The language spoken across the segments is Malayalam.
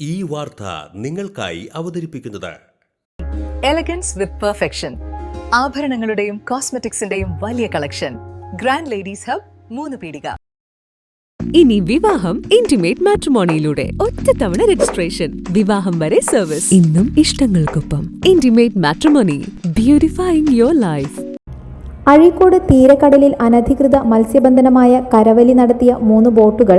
ഈ വാർത്ത നിങ്ങൾക്കായി അവതരിപ്പിക്കുന്നത്. എലഗൻസ് വിത്ത് പെർഫെക്ഷൻ ആഭരണങ്ങളുടെയും കോസ്മെറ്റിക്സിന്റെയും വലിയ കളക്ഷൻ ഗ്രാൻഡ് ലേഡീസ് ഹബ് മൂന്ന് പീടിക. ഇനി വിവാഹം ഇന്റിമേറ്റ് മാട്രിമോണിയിലൂടെ ഒറ്റത്തവണ രജിസ്ട്രേഷൻ വിവാഹം വരെ സർവീസ് ഇന്നും ഇഷ്ടങ്ങൾക്കൊപ്പം. Intimate matrimony beautifying your life Azhikode തീരക്കടലിൽ അനധികൃത മത്സ്യബന്ധനമായ കരവലി നടത്തിയ മൂന്ന് ബോട്ടുകൾ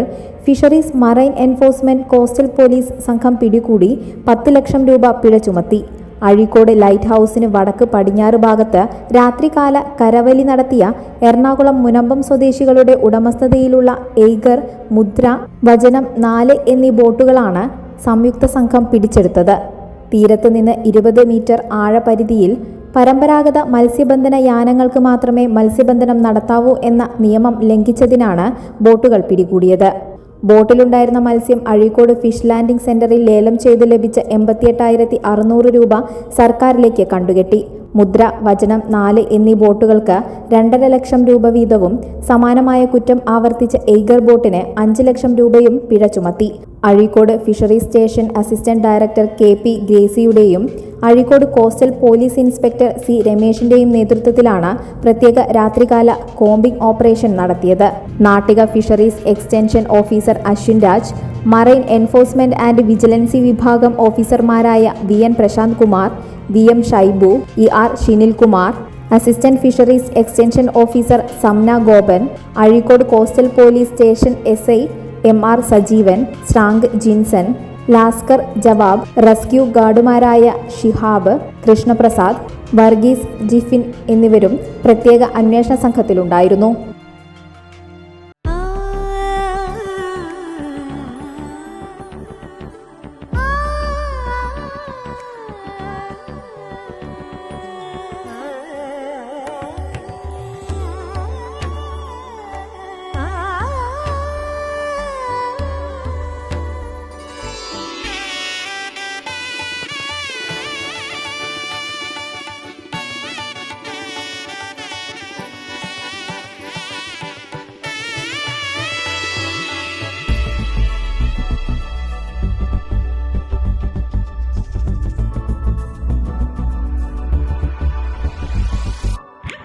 fisheries marine enforcement coastal police സംഘം പിടികൂടി പത്ത് ലക്ഷം രൂപ പിഴ ചുമത്തി. അഴീക്കോട് ലൈറ്റ് ഹൗസിന് വടക്ക് പടിഞ്ഞാറ് ഭാഗത്ത് രാത്രികാല കരവലി നടത്തിയ എറണാകുളം മുനമ്പം സ്വദേശികളുടെ ഉടമസ്ഥതയിലുള്ള എയ്ഗർ മുദ്ര വചനം നാല് എന്നീ ബോട്ടുകളാണ് സംയുക്ത സംഘം പിടിച്ചെടുത്തത്. തീരത്ത് നിന്ന് ഇരുപത് മീറ്റർ ആഴപരിധിയിൽ പരമ്പരാഗത മത്സ്യബന്ധന യാനങ്ങൾക്ക് മാത്രമേ മത്സ്യബന്ധനം നടത്താവൂ എന്ന നിയമം ലംഘിച്ചതിനാണ് ബോട്ടുകൾ പിടികൂടിയത്. ബോട്ടിലുണ്ടായിരുന്ന മത്സ്യം അഴീക്കോട് ഫിഷ് ലാൻഡിംഗ് സെന്ററിൽ ലേലം ചെയ്ത് ലഭിച്ച എൺപത്തിയെട്ടായിരത്തി അറുന്നൂറ് രൂപ സർക്കാരിലേക്ക് കണ്ടുകെട്ടി. മുദ്ര വചനം നാല് എന്നീ ബോട്ടുകൾക്ക് രണ്ടര ലക്ഷം രൂപ വീതവും സമാനമായ കുറ്റം ആവർത്തിച്ച എയ്ഗർ ബോട്ടിന് അഞ്ച് ലക്ഷം രൂപയും പിഴ ചുമത്തി. Azhikode fisheries station assistant director K P ഗ്രേസിയുടെയും Azhikode coastal police inspector C രമേശിന്റെയും നേതൃത്വത്തിലാണ് പ്രത്യേക രാത്രികാല കോമ്പിംഗ് ഓപ്പറേഷൻ നടത്തിയത്. Nattika fisheries extension officer Ashwin Raj marine enforcement and വിജിലൻസി വിഭാഗം ഓഫീസർമാരായ V N Prashanth Kumar V M Shaibu E R Shinil Kumar assistant fisheries extension officer Samna Gopan Azhikode coastal police station S I M R Sajeevan സ്രാങ്ക് Jinson ലാസ്കർ ജവാബ് റെസ്ക്യൂ ഗാർഡുമാരായ ഷിഹാബ് കൃഷ്ണപ്രസാദ് വർഗീസ് ജിഫിൻ എന്നിവരും പ്രത്യേക അന്വേഷണ സംഘത്തിലുണ്ടായിരുന്നു.